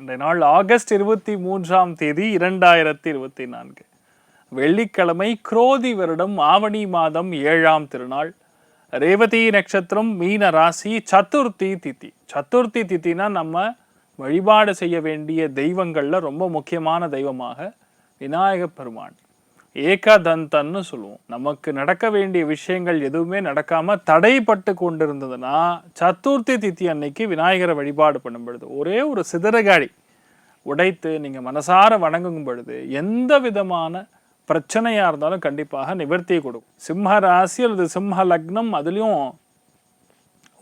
இந்த நாள் ஆகஸ்ட் இருபத்தி மூன்றாம் தேதி இரண்டாயிரத்தி இருபத்தி நான்கு. வெள்ளிக்கிழமை குரோதி வருடம் ஆவணி மாதம் ஏழாம் திருநாள். ரேவதி நட்சத்திரம் மீன ராசி சதுர்த்தி திதி. சதுர்த்தி தித்தினா நம்ம வழிபாடு செய்ய வேண்டிய தெய்வங்களில் ரொம்ப முக்கியமான தெய்வமாக விநாயகப் பெருமான். ஏகாதந்தன்னு சொல்லுவோம். நமக்கு நடக்க வேண்டிய விஷயங்கள் எதுவுமே நடக்காம தடைப்பட்டு கொண்டிருந்ததுன்னா சதுர்த்தி தித்தி அன்னைக்கு விநாயகரை வழிபாடு பண்ணும் பொழுது ஒரே ஒரு சிதறகாடி உடைத்து நீங்க மனசார வணங்கும் பொழுது எந்த விதமான பிரச்சனையா இருந்தாலும் கண்டிப்பாக நிவர்த்தியை கொடுக்கும். சிம்ம ராசி அல்லது சிம்ம லக்னம் அதுலயும்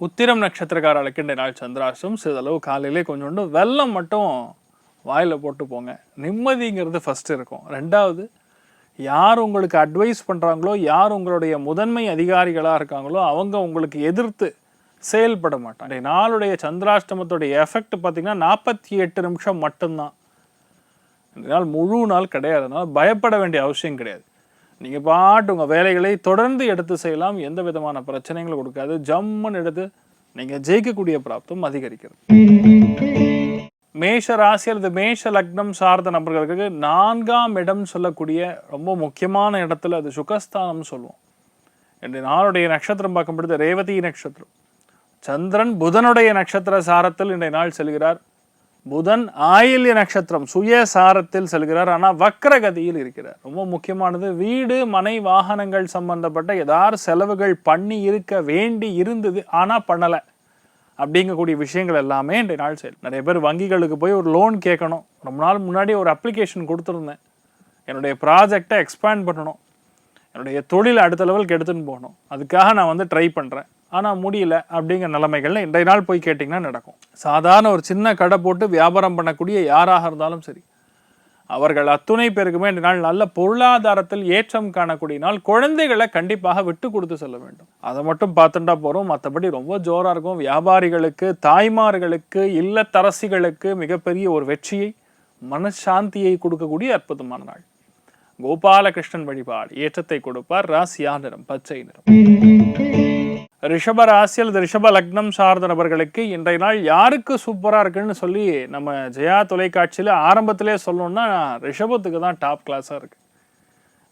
உத்திரம் நட்சத்திரக்கார அழைக்கின்ற நாள் சந்திராசம் சிறிதளவு காலையிலே கொஞ்சோண்டு வெள்ளம் மட்டும் வாயில போட்டு போங்க. நிம்மதிங்கிறது ஃபர்ஸ்ட் இருக்கும். ரெண்டாவது யார் உங்களுக்கு அட்வைஸ் பண்ணுறாங்களோ யார் உங்களுடைய முதன்மை அதிகாரிகளாக இருக்காங்களோ அவங்க உங்களுக்கு எதிர்த்து செயல்பட மாட்டாங்க. நாளுடைய சந்திராஷ்டமத்துடைய எஃபெக்ட் பார்த்திங்கன்னா நாற்பத்தி எட்டு நிமிஷம் மட்டும்தான். நாள் முழு நாள் கிடையாது. அதனால் பயப்பட வேண்டிய அவசியம் கிடையாது. நீங்கள் பாட்டு உங்கள் வேலைகளை தொடர்ந்து எடுத்து செய்யலாம். எந்த விதமான பிரச்சனைகளும் கொடுக்காது. ஜம்முன்னு எடுத்து நீங்கள் ஜெயிக்கக்கூடிய பிராப்தம் அதிகரிக்கிறது. மேஷ ராசி அல்லது மேஷ லக்னம் சார்ந்த நபர்களுக்கு நான்காம் இடம் சொல்லக்கூடிய ரொம்ப முக்கியமான இடத்துல அது சுகஸ்தானம் சொல்லுவோம். என்று நாளுடைய நட்சத்திரம் பார்க்கும் பொழுது ரேவதி நட்சத்திரம். சந்திரன் புதனுடைய நட்சத்திர சாரத்தில் இன்றைய நாள் செல்கிறார். புதன் ஆயில்ய நட்சத்திரம் சுய சாரத்தில் செல்கிறார். ஆனால் வக்கரகதியில் இருக்கிறார். ரொம்ப முக்கியமானது வீடு மனை வாகனங்கள் சம்பந்தப்பட்ட ஏதாவது செலவுகள் பண்ணி இருக்க வேண்டி இருந்தது ஆனால் பண்ணலை. அப்படிங்கக்கூடிய விஷயங்கள் எல்லாமே இன்றைய நாள் செயல். நிறைய பேர் வங்கிகளுக்கு போய் ஒரு லோன் கேட்கணும். ரொம்ப நாள் முன்னாடி ஒரு அப்ளிகேஷன் கொடுத்துருந்தேன். என்னுடைய ப்ராஜெக்டை எக்ஸ்பேண்ட் பண்ணணும். என்னுடைய தொழில் அடுத்த லெவலுக்கு எடுத்துன்னு போகணும். அதுக்காக நான் வந்து ட்ரை பண்ணுறேன் ஆனால் முடியல அப்படிங்கிற நிலைமைகள்ல இன்றைய நாள் போய் கேட்டிங்கன்னா நடக்கும். சாதாரண ஒரு சின்ன கடை போட்டு வியாபாரம் பண்ணக்கூடிய யாராக இருந்தாலும் சரி அவர்கள் அத்துணை பேருக்குமே இந்த நாள் நல்ல பொருளாதாரத்தில் ஏற்றம் காணக்கூடிய நாள். குழந்தைகளை கண்டிப்பாக விட்டு கொடுத்து செல்ல வேண்டும். அதை மட்டும் பார்த்துட்டா போறோம் மற்றபடி ரொம்ப ஜோரா இருக்கும். வியாபாரிகளுக்கு தாய்மார்களுக்கு இல்லத்தரசிகளுக்கு மிகப்பெரிய ஒரு வெற்றியை மனசாந்தியை கொடுக்கக்கூடிய அற்புதமான நாள். கோபாலகிருஷ்ணன் வழிபாடு. ஏற்றத்தை கொடுப்பார். ராசியா நிறம் பச்சை நிறம். ரிஷப ராசி அல்லது ரிஷப லக்னம் சார்ந்த நபர்களுக்கு இன்றைய நாள் யாருக்கு சூப்பராக இருக்குன்னு சொல்லி நம்ம ஜெயா தொலைக்காட்சியில் ஆரம்பத்திலே சொல்லணும்னா ரிஷபத்துக்கு தான் டாப் கிளாஸாக இருக்கு.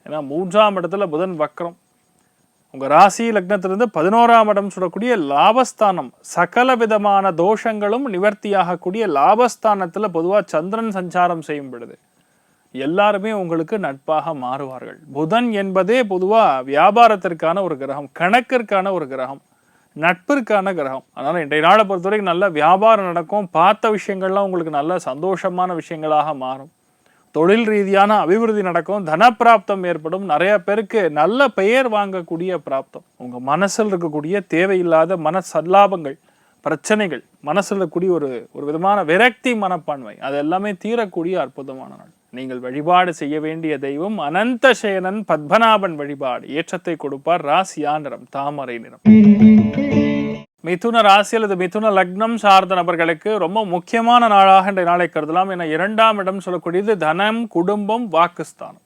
ஏன்னா மூன்றாம் இடத்துல புதன் வக்ரம். உங்கள் ராசி லக்னத்திலிருந்து பதினோராம் இடம் சொல்லக்கூடிய லாபஸ்தானம். சகல விதமான தோஷங்களும் நிவர்த்தியாகக்கூடிய லாபஸ்தானத்தில் பொதுவாக சந்திரன் சஞ்சாரம் செய்யும் பொழுது. எல்லாருமே உங்களுக்கு நட்பாக மாறுவார்கள். புதன் என்பதே பொதுவாக வியாபாரத்திற்கான ஒரு கிரகம் கணக்கிற்கான ஒரு கிரகம் நட்பிற்கான கிரகம். அதனால் இன்றைய நாளை பொறுத்தவரைக்கும் நல்ல வியாபாரம் நடக்கும் பார்த்த விஷயங்கள்லாம் உங்களுக்கு நல்ல சந்தோஷமான விஷயங்களாக மாறும். தொழில் ரீதியான அபிவிருத்தி நடக்கும் தனப்பிராப்தம் ஏற்படும். நிறைய பேருக்கு நல்ல பெயர் வாங்கக்கூடிய பிராப்தம். உங்கள் மனசில் இருக்கக்கூடிய தேவையில்லாத மன சல்லாபங்கள் பிரச்சனைகள் மனசில் இருக்கக்கூடிய ஒரு ஒரு விதமான விரக்தி மனப்பான்மை அது எல்லாமே தீரக்கூடிய அற்புதமான நாள். நீங்கள் வழிபாடு செய்ய வேண்டிய தெய்வம் அனந்த சேனன் பத்மநாபன் வழிபாடு. ஏற்றத்தை கொடுப்பார் ராசியா நிறம் தாமரை நிறம். மிதுன ராசி அல்லது மிதுன லக்னம் சார்ந்த நபர்களுக்கு ரொம்ப முக்கியமான நாளாக இந்த நாளை கருதலாம். என இரண்டாம் இடம் சொல்லக்கூடியது தனம் குடும்பம் வாக்குஸ்தானம்.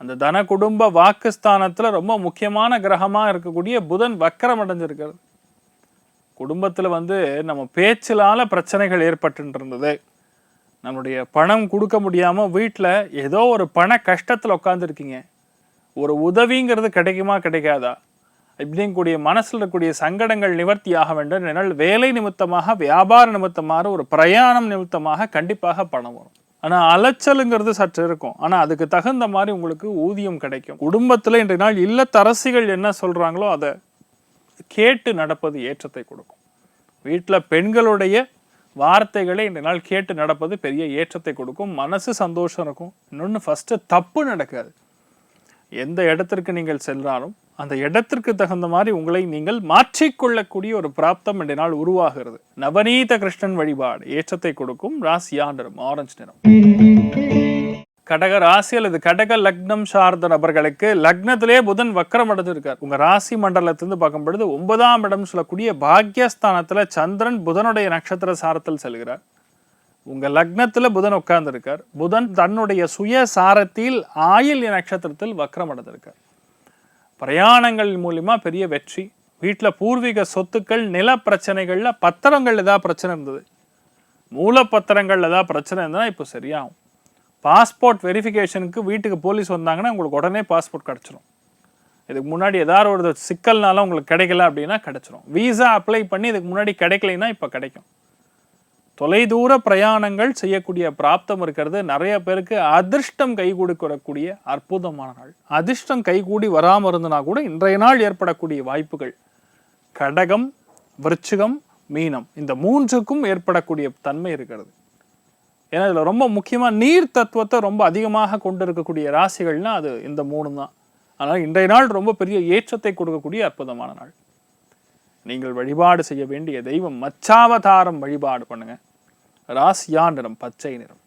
அந்த தன குடும்ப வாக்குஸ்தானத்தில் ரொம்ப முக்கியமான கிரகமா இருக்கக்கூடிய புதன் வக்கரம் அடைஞ்சிருக்கிறது குடும்பத்துல வந்து நம்ம பேச்சிலால பிரச்சனைகள் ஏற்பட்டு இருந்தது நம்மளுடைய பணம் கொடுக்க முடியாமல் வீட்டில் ஏதோ ஒரு பண கஷ்டத்தில் உட்காந்துருக்கீங்க ஒரு உதவிங்கிறது கிடைக்குமா கிடைக்காதா? இப்படிங்கக்கூடிய மனசில் இருக்கக்கூடிய சங்கடங்கள் நிவர்த்தி ஆக வேண்டும் என்னால் வேலை நிமித்தமாக வியாபார நிமித்தமாக ஒரு பிரயாணம் நிமித்தமாக கண்டிப்பாக பணம் வரும். ஆனால் அலைச்சலுங்கிறது சற்று இருக்கும். ஆனால் அதுக்கு தகுந்த மாதிரி உங்களுக்கு ஊதியம் கிடைக்கும். குடும்பத்தில் இன்றைய நாள் இல்லத்தரசிகள் என்ன சொல்கிறாங்களோ அதை கேட்டு நடப்பது ஏற்றத்தை கொடுக்கும். வீட்டில் பெண்களுடைய வார்த்தைகளை இந்த நாள் கேட்டு நடப்பது பெரிய ஏற்றத்தை கொடுக்கும். மனசு சந்தோஷம் இருக்கும். இன்னொன்று ஃபஸ்ட்டு தப்பு நடக்காது. எந்த இடத்திற்கு நீங்கள் சென்றாலும் அந்த இடத்திற்கு தகுந்த மாதிரி உங்களை நீங்கள் மாற்றிக்கொள்ளக்கூடிய ஒரு பிராப்தம் இந்த நாள் உருவாகிறது. நவநீத கிருஷ்ணன் வழிபாடு ஏற்றத்தை கொடுக்கும். ராசியா நிறம் ஆரஞ்சு நிறம். கடக ராசி அல்லது கடக லக்னம் சார்ந்த நபர்களுக்கு லக்னத்திலே புதன் வக்கரம் அடைஞ்சிருக்கார். உங்க ராசி மண்டலத்திலிருந்து பார்க்கும் பொழுது ஒன்பதாம் இடம் சொல்லக்கூடிய பாக்யஸ்தானத்துல சந்திரன் புதனுடைய நட்சத்திர சாரத்தில் செல்கிறார். உங்க லக்னத்துல புதன் உட்கார்ந்திருக்கார். புதன் தன்னுடைய சுய சாரத்தில் ஆயில் நட்சத்திரத்தில் வக்கரம் அடைந்திருக்கார் பிரயாணங்கள் மூலியமா பெரிய வெற்றி. வீட்டில் பூர்வீக சொத்துக்கள் நில பிரச்சனைகள்ல பத்திரங்கள் ஏதாவது பிரச்சனை இருந்தது. மூலப்பத்திரங்கள் ஏதாவது பிரச்சனை இருந்ததுன்னா இப்போ சரியாகும். பாஸ்போர்ட் வெரிஃபிகேஷனுக்கு வீட்டுக்கு போலீஸ் வந்தாங்கன்னா உங்களுக்கு உடனே பாஸ்போர்ட் கிடச்சிரும். இதுக்கு முன்னாடி ஏதாவது ஒரு சிக்கல்னால உங்களுக்கு கிடைக்கல அப்படின்னா கிடச்சிரும். வீசா அப்ளை பண்ணி இதுக்கு முன்னாடி கிடைக்கலைன்னா இப்போ கிடைக்கும். தொலைதூர பிரயாணங்கள் செய்யக்கூடிய பிராப்தம் இருக்கிறது. நிறைய பேருக்கு அதிர்ஷ்டம் கை கொடுக்கக்கூடிய அற்புதமான நாள். அதிர்ஷ்டம் கைகூடி வராமல் இருந்தனா கூட இன்றைய நாள் ஏற்படக்கூடிய வாய்ப்புகள். கடகம் விருச்சிகம் மீனம். இந்த மூன்றுக்கும் ஏற்படக்கூடிய தன்மை இருக்கிறது. ஏன்னா இதில் ரொம்ப முக்கியமாக நீர் தத்துவத்தை ரொம்ப அதிகமாக கொண்டு இருக்கக்கூடிய ராசிகள்னா அது இந்த மூணு தான். அதனால் இன்றைய நாள் ரொம்ப பெரிய ஏற்றத்தை கொடுக்கக்கூடிய அற்புதமான நாள். நீங்கள் வழிபாடு செய்ய வேண்டிய தெய்வம் மச்சாவதாரம் வழிபாடு பண்ணுங்க. ராசியா நிறம் பச்சை நிறம்.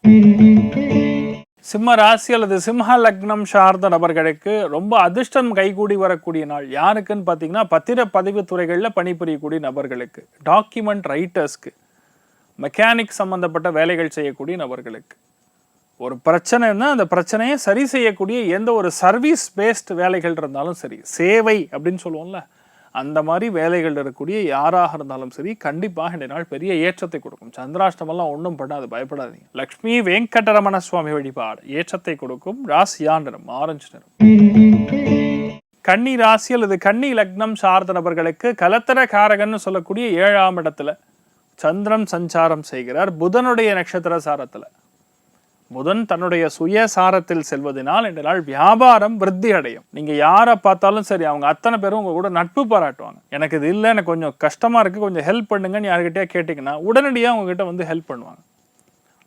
சிம்ம ராசி அல்லது சிம்ம லக்னம் சார்ந்த நபர்களுக்கு ரொம்ப அதிர்ஷ்டம் கைகூடி வரக்கூடிய நாள் யாருக்குன்னு பார்த்தீங்கன்னா பத்திர பதிவு துறைகளில் பணிபுரியக்கூடிய நபர்களுக்கு டாக்குமெண்ட் ரைட்டர்ஸ்க்கு மெக்கானிக் சம்பந்தப்பட்ட வேலைகள் செய்யக்கூடிய நபர்களுக்கு. ஒரு பிரச்சனைன்னா அந்த பிரச்சனையை சரி செய்யக்கூடிய எந்த ஒரு சர்வீஸ் பேஸ்ட் வேலைகள் இருந்தாலும் சரி சேவை அப்படின்னு சொல்லுவோம்ல அந்த மாதிரி வேலைகள் இருக்கக்கூடிய யாராக இருந்தாலும் சரி கண்டிப்பாக இந்த நாள் பெரிய ஏற்றத்தை கொடுக்கும். சந்திராஷ்டமெல்லாம் ஒன்றும் பண்ணாது பயப்படாதீங்க. லக்ஷ்மி வெங்கடரமண சுவாமி வழிபாடு ஏற்றத்தை கொடுக்கும். ராசியா நிறம் ஆரஞ்சு நிறம். கன்னி ராசி அல்லது கன்னி லக்னம் சார்ந்த நபர்களுக்கு கலத்தர காரகன்னு சொல்லக்கூடிய ஏழாம் இடத்துல சந்திரன் சஞ்சாரம் செய்கிறார் புதனுடைய நட்சத்திர சாரத்தில். புதன் தன்னுடைய சுய சாரத்தில் செல்வதனால் இந்த நாள் வியாபாரம் விருத்தி அடையும். நீங்க யாரை பார்த்தாலும் சரி அவங்க அத்தனை பேரும் உங்க கூட நட்பு பாராட்டுவாங்க. எனக்கு இது இல்லை எனக்கு கொஞ்சம் கஷ்டமா இருக்கு கொஞ்சம் ஹெல்ப் பண்ணுங்கன்னு யாருக்கிட்டே கேட்டிங்கன்னா உடனடியாக உங்ககிட்ட வந்து ஹெல்ப் பண்ணுவாங்க.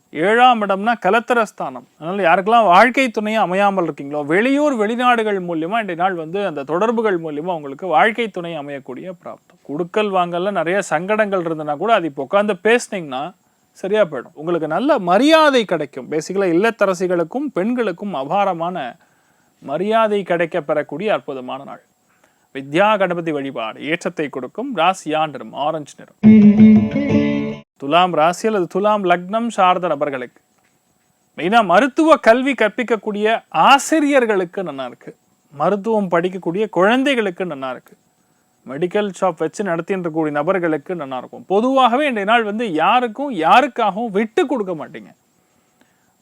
ஏழாம் இடம்னா கலத்தரஸ்தானம். அதனால யாருக்கெல்லாம் வாழ்க்கை துணையும் அமையாமல் இருக்கீங்களோ வெளியூர் வெளிநாடுகள் மூலியமா இன்றைய நாள் வந்து அந்த தொடர்புகள் மூலியமா உங்களுக்கு வாழ்க்கை துணை அமையக்கூடிய பிராப்தம். கொடுக்கல் வாங்கல நிறைய சங்கடங்கள் இருந்தனா கூட அது இப்போ உட்காந்து பேசுனீங்கன்னா சரியா போயிடும். உங்களுக்கு நல்ல மரியாதை கிடைக்கும். பேசிக்கலாக இல்லத்தரசிகளுக்கும் பெண்களுக்கும் அபாரமான மரியாதை கிடைக்க பெறக்கூடிய அற்புதமான நாள். வித்யா கணபதி வழிபாடு. ஏற்றத்தை கொடுக்கும். ராசியா நிறம். ஆரஞ்சு நிறம். துலாம் ராசி அல்லது துலாம் லக்னம் சார்ந்த நபர்களுக்கு. மெயினாக மருத்துவ கல்வி கற்பிக்கக்கூடிய ஆசிரியர்களுக்கு நல்லா இருக்கு. மருத்துவம் படிக்கக்கூடிய குழந்தைகளுக்கு நல்லா இருக்கு. மெடிக்கல் ஷாப் வச்சு நடத்திட்டு இருக்கக்கூடிய நபர்களுக்கு நல்லா இருக்கும். பொதுவாகவே இன்றைய நாள் வந்து யாருக்கும் யாருக்காகவும் விட்டு கொடுக்க மாட்டீங்க.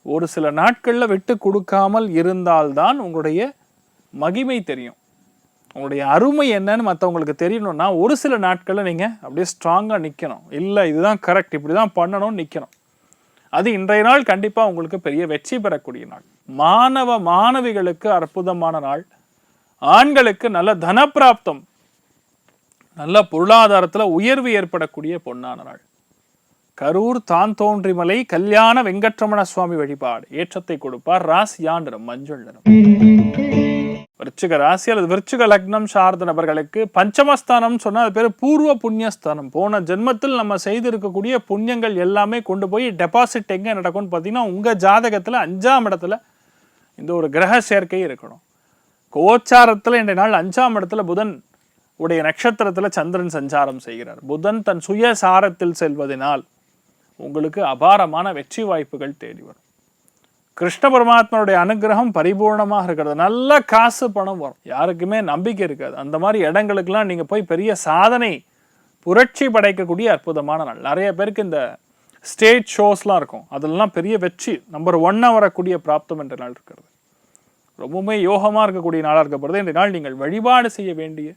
ஒரு சில நாட்களில் விட்டு கொடுக்காமல் இருந்தால்தான் உங்களுடைய மகிமை தெரியும். உங்களுடைய அருமை என்னன்னு மற்றவங்களுக்கு தெரியணும்னா ஒரு சில நாட்களில் நீங்கள் அப்படியே ஸ்ட்ராங்காக நிற்கணும் இல்லை இதுதான் கரெக்ட் இப்படி தான் பண்ணணும்னு நிற்கணும் அது இன்றைய நாள் கண்டிப்பாக உங்களுக்கு பெரிய வெற்றி பெறக்கூடிய நாள். மாணவ மாணவிகளுக்கு அற்புதமான நாள். ஆண்களுக்கு நல்ல தனப்பிராப்தம். நல்ல பொருளாதாரத்தில் உயர்வு ஏற்படக்கூடிய பொன்னான நாள். கரூர் தான் தோன்றிமலை கல்யாண வெங்கட்ரமண சுவாமி வழிபாடு. ஏற்றத்தை கொடுப்பார் ராசியா நிறம் மஞ்சள் நிறம். விருச்சிக ராசி அல்லது விருச்சிக லக்னம் சார்ந்த நபர்களுக்கு பஞ்சமஸ்தானம் சொன்னால் அது பேர் பூர்வ புண்ணியஸ்தானம். போன ஜென்மத்தில் நம்ம செய்திருக்கக்கூடிய புண்ணியங்கள் எல்லாமே கொண்டு போய் டெபாசிட் எங்கே நடக்கும்னு பார்த்தீங்கன்னா உங்கள் ஜாதகத்தில் அஞ்சாம் இடத்துல இந்த ஒரு கிரக சேர்க்கை இருக்கணும். கோச்சாரத்தில் இன்றைய நாள் அஞ்சாம் இடத்துல புதன் உடைய நட்சத்திரத்தில் சந்திரன் சஞ்சாரம் செய்கிறார். புதன் தன் சுயசாரத்தில் செல்வதனால் உங்களுக்கு அபாரமான வெற்றி வாய்ப்புகள் தேடி வரும். கிருஷ்ண பரமாத்மனுடைய அனுகிரகம் பரிபூர்ணமாக இருக்கிறது. நல்ல காசு பணம் வரும். யாருக்குமே நம்பிக்கை இருக்காது. அந்த மாதிரி இடங்களுக்கெல்லாம் நீங்கள் போய் பெரிய சாதனை புரட்சி படைக்கக்கூடிய அற்புதமான நாள். நிறைய பேருக்கு இந்த ஸ்டேஜ் ஷோஸ்லாம் இருக்கும். அதெல்லாம் பெரிய வெற்றி நம்பர் ஒன்னாக வரக்கூடிய பிராப்தம் என்ற நாள் இருக்கிறது. ரொம்பவுமே யோகமாக இருக்கக்கூடிய நாளாக இருக்கப்படுது. இந்த நாள் நீங்கள் வழிபாடு செய்ய வேண்டிய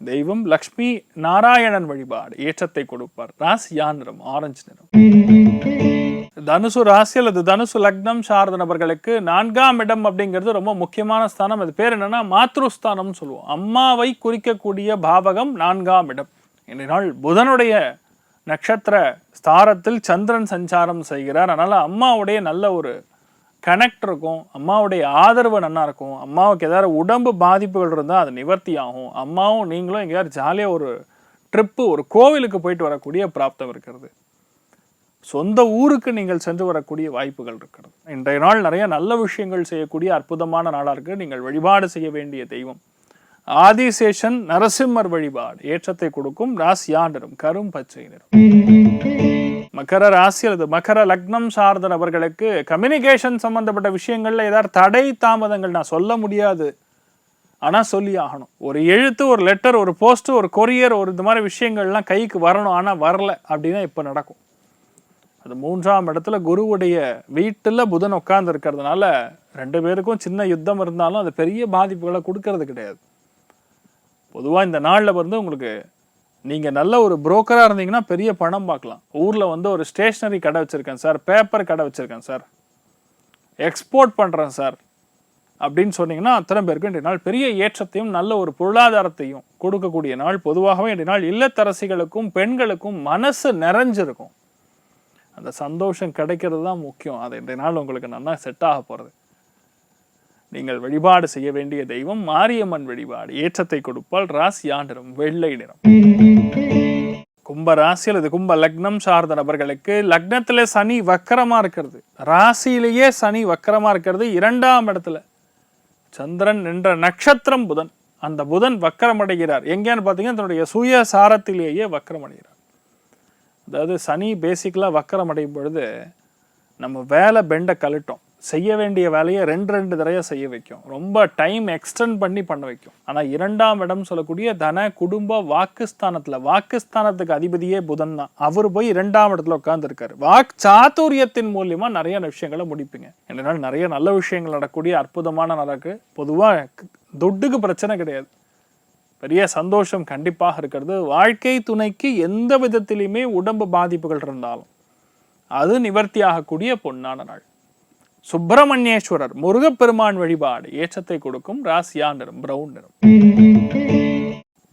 தெய்வம் லக்ஷ்மி நாராயணன் வழிபாடு ஏற்றத்தை கொடுப்பார். ராசியா நிறம் ஆரஞ்சு நிறம். தனுசு ராசி அல்லது தனுசு லக்னம் சார்ந்த நபர்களுக்கு நான்காம் இடம் அப்படிங்கிறது ரொம்ப முக்கியமான ஸ்தானம். அது பேர் என்னன்னா மாத்ருஸ்தானம்னு சொல்லுவோம். அம்மாவை குறிக்கக்கூடிய பாவகம் நான்காம் இடம். இந்த நாள் புதனுடைய நட்சத்திர ஸ்தாரத்தில் சந்திரன் சஞ்சாரம் செய்கிறார். அதனால அம்மாவுடைய நல்ல ஒரு கனெக்ட் இருக்கும். அம்மாவுடைய ஆதரவு நல்லா இருக்கும். அம்மாவுக்கு ஏதாவது உடம்பு பாதிப்புகள் இருந்தால் அது நிவர்த்தி ஆகும். அம்மாவும் நீங்களும் எங்கேயாவது ஜாலியாக ஒரு ட்ரிப்பு ஒரு கோவிலுக்கு போயிட்டு வரக்கூடிய பிராப்தம் இருக்கிறது. சொந்த ஊருக்கு நீங்கள் சென்று வரக்கூடிய வாய்ப்புகள் இருக்கிறது. இன்றைய நாள் நிறைய நல்ல விஷயங்கள் செய்யக்கூடிய அற்புதமான நாளாக இருக்கு. நீங்கள் வழிபாடு செய்ய வேண்டிய தெய்வம். ஆதிசேஷன் நரசிம்மர் வழிபாடு ஏற்றத்தை கொடுக்கும் ராசியா நிறம் கரும் பச்சை நிறம் மகர ராசி அல்லது மகர லக்னம் சார்ந்த நபர்களுக்கு கம்யூனிகேஷன் சம்பந்தப்பட்ட விஷயங்கள்ல ஏதாவது தடை தாமதங்கள் நான் சொல்ல முடியாது. ஆனால் சொல்லி ஆகணும். ஒரு எழுத்து ஒரு லெட்டர் ஒரு போஸ்ட் ஒரு கொரியர் ஒரு இந்த மாதிரி விஷயங்கள்லாம் கைக்கு வரணும். ஆனால் வரல அப்படின்னா இப்போ நடக்கும். அது மூன்றாம் இடத்துல குருவுடைய வீட்டில் புதன் உட்கார்ந்து இருக்கிறதுனால ரெண்டு பேருக்கும் சின்ன யுத்தம் இருந்தாலும் அது பெரிய பாதிப்புகளை கொடுக்கறது கிடையாது. பொதுவாக இந்த நாளில் வந்து உங்களுக்கு நீங்கள் நல்ல ஒரு புரோக்கராக இருந்தீங்கன்னா பெரிய பணம் பார்க்கலாம். ஊரில் வந்து ஒரு ஸ்டேஷ்னரி கடை வச்சுருக்கேன் சார் பேப்பர் கடை வச்சுருக்கேன் சார். எக்ஸ்போர்ட் பண்ணுறேன் சார். அப்படின்னு சொன்னீங்கன்னா அத்தனை பேருக்கும் இன்றைய நாள் பெரிய ஏற்றத்தையும் நல்ல ஒரு பொருளாதாரத்தையும் கொடுக்கக்கூடிய நாள். பொதுவாகவே இன்றைய நாள் இல்லத்தரசிகளுக்கும் பெண்களுக்கும் மனசு நிறைஞ்சிருக்கும். அந்த சந்தோஷம் கிடைக்கிறது தான் முக்கியம். அது இந்த நாள் உங்களுக்கு நல்லா செட் ஆக போகிறது நீங்கள் வழிபாடு செய்ய வேண்டிய தெய்வம் மாரியம்மன் வழிபாடு. ஏற்றத்தை கொடுப்பால் ராசியா நிறம் வெள்ளை நிறம். கும்ப ராசி அல்லது கும்ப லக்னம் சார்ந்த நபர்களுக்கு லக்னத்துல சனி வக்கரமா இருக்கிறது. ராசியிலேயே சனி வக்கரமா இருக்கிறது இரண்டாம் இடத்துல. சந்திரன் என்ற நட்சத்திரம் புதன். அந்த புதன் வக்கரமடைகிறார். எங்கேன்னு பார்த்தீங்கன்னா தன்னுடைய சுய சாரத்திலேயே வக்கரமடைகிறார். அதாவது சனி பேசிக்கலாக வக்கரம் அடையும் பொழுது நம்ம வேலை பெண்டை கழட்டும். செய்ய வேண்டிய வேலையை ரெண்டு ரெண்டு தடையாக செய்ய வைக்கும். ரொம்ப டைம் எக்ஸ்டெண்ட் பண்ணி பண்ண வைக்கும். ஆனால் இரண்டாம் இடம் சொல்லக்கூடிய தன குடும்ப வாக்குஸ்தானத்தில் வாக்குஸ்தானத்துக்கு அதிபதியே புதன் தான். அவர் போய் இரண்டாம் இடத்துல உட்காந்துருக்காரு வாக் சாத்துரியத்தின் மூலியமாக நிறைய விஷயங்களை முடிப்பீங்க. என்னென்னா நிறைய நல்ல விஷயங்கள் நடக்கக்கூடிய அற்புதமான நடக்கு பொதுவாக துட்டுக்கு பிரச்சனை கிடையாது. பெரிய சந்தோஷம் கண்டிப்பாக இருக்கிறது. வாழ்க்கை துணைக்கு எந்த விதத்திலையுமே உடம்பு பாதிப்புகள் இருந்தாலும் அது நிவர்த்தி ஆகக்கூடிய பொன்னான நாள். சுப்பிரமணியேஸ்வரர் முருகப்பெருமான் வழிபாடு ஏற்றத்தை கொடுக்கும் ராசியா நிறம் பிரவுன் நிறம்.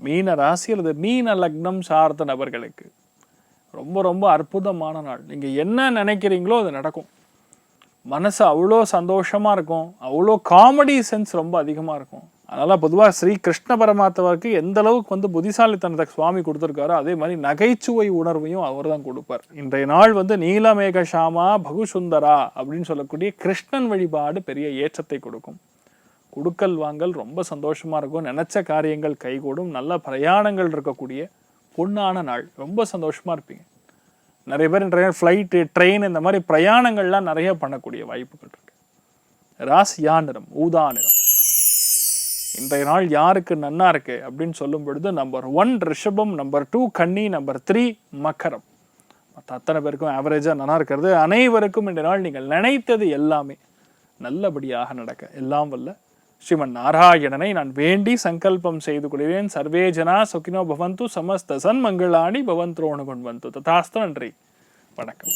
மீன ராசி அல்லது மீன லக்னம் சார்ந்த நபர்களுக்கு ரொம்ப ரொம்ப அற்புதமான நாள். நீங்க என்ன நினைக்கிறீங்களோ அது நடக்கும். மனசு அவ்வளோ சந்தோஷமா இருக்கும். அவ்வளோ காமெடி சென்ஸ் ரொம்ப அதிகமா இருக்கும். அதனால பொதுவாக ஸ்ரீ கிருஷ்ண பரமாத்மாவுக்கு எந்த அளவுக்கு வந்து புத்திசாலித்தனத்தை சுவாமி கொடுத்துருக்காரோ அதே மாதிரி நகைச்சுவை உணர்வையும் அவர் தான் கொடுப்பார். இன்றைய நாள் வந்து நீலமேக ஷாமா பகுசுந்தரா அப்படின்னு சொல்லக்கூடிய கிருஷ்ணன் வழிபாடு பெரிய ஏற்றத்தை கொடுக்கும். கொடுக்கல் வாங்கல் ரொம்ப சந்தோஷமா இருக்கும். நினைச்ச காரியங்கள் கைகூடும். நல்ல பிரயாணங்கள் இருக்கக்கூடிய பொண்ணான நாள். ரொம்ப சந்தோஷமா இருப்பீங்க. நிறைய பேர் இன்றைய ஃப்ளைட்டு ட்ரெயின் இந்த மாதிரி பிரயாணங்கள்லாம் நிறைய பண்ணக்கூடிய வாய்ப்புகள் இருக்கு. ராசியா நிறம் ஊதா நிறம். இன்றைய நாள் யாருக்கு நன்னா இருக்கு அப்படின்னு சொல்லும் பொழுது நம்பர் ஒன் ரிஷபம் நம்பர் டூ கன்னி நம்பர் த்ரீ மக்கரம். மற்ற அத்தனை பேருக்கும் ஆவரேஜாக நல்லா இருக்கிறது. அனைவருக்கும் இன்றைய நாள் நீங்கள் நினைத்தது எல்லாமே நல்லபடியாக நடக்க. எல்லாம் வல்ல. ஸ்ரீமன் நாராயணனை நான் வேண்டி சங்கல்பம் செய்து கொள்கிறேன். சர்வே ஜனா சுகினோ பவந்து சமஸ்த சன்மங்களாணி பவந்த்ரோணு கொண்டு வந்து ததாஸ்து நன்றி. வணக்கம்.